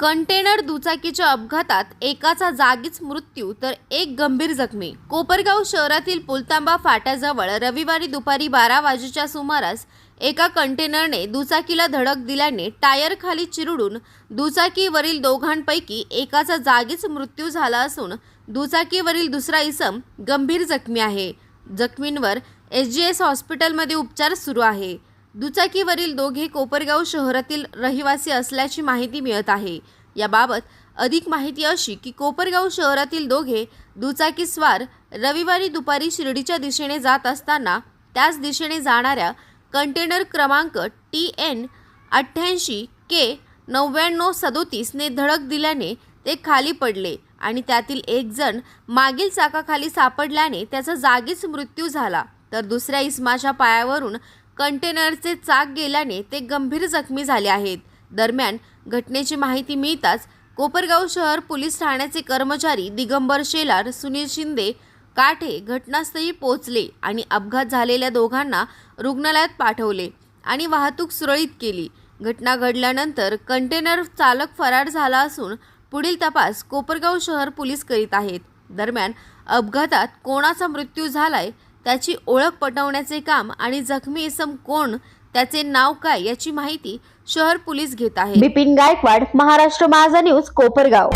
Container दुचाकीच्या अपघातात एकाचा जागीच मृत्यू तर एक गंभीर जखमी. कोपरगाव शहरातील पुलतांबा फाट्याजवळ रविवारी दुपारी बारा वाजेच्या सुमारास एका कंटेनरने दुचाकीला धडक दिल्याने टायर खाली चिरडून दुचाकीवरील दोघांपैकी एकाचा जागीच मृत्यू झाला असून दुचाकीवरील दुसरा इसम गंभीर जखमी आहे. जखमींवर एस जी एस हॉस्पिटलमध्ये उपचार सुरू आहे. दुचाकीवरील दोघे कोपरगाव शहरातील रहिवासी असल्याची माहिती मिळत आहे. याबाबत अधिक माहिती अशी की कोपरगाव शहरातील दोघे दुचाकीस्वार रविवारी दुपारी शिर्डीच्या दिशेने जात असताना त्याच दिशेने जाणाऱ्या कंटेनर क्रमांक टी एन अठ्ठ्याऐंशी के नव्याण्णव सदोतीसने धडक दिल्याने ते खाली पडले आणि त्यातील एक जण मागील चाकाखाली सापडल्याने त्याचा जागीच मृत्यू झाला. तर दुसऱ्या इस्माच्या पायावरून कंटेनरचे चाक गेल्याने ते गंभीर जखमी झाले आहेत. दरम्यान घटनेची माहिती मिळताच कोपरगाव शहर पोलीस ठाण्याचे कर्मचारी दिगंबर शेलार सुनील शिंदे काठे घटनास्थळी पोहोचले आणि अपघात झालेल्या दोघांना रुग्णालयात पाठवले आणि वाहतूक सुरळीत केली. घटना घडल्यानंतर कंटेनर चालक फरार झाला असून पुढील तपास कोपरगाव शहर पोलीस करीत आहेत. दरम्यान अपघातात कोणाचा मृत्यू झालाय त्याची ओळख पटवण्याचे काम आणि जखमी इसम कोण त्याचे नाव काय याची माहिती शहर पोलीस घेत आहे बिपिन गायकवाड महाराष्ट्र माझा न्यूज कोपरगाव.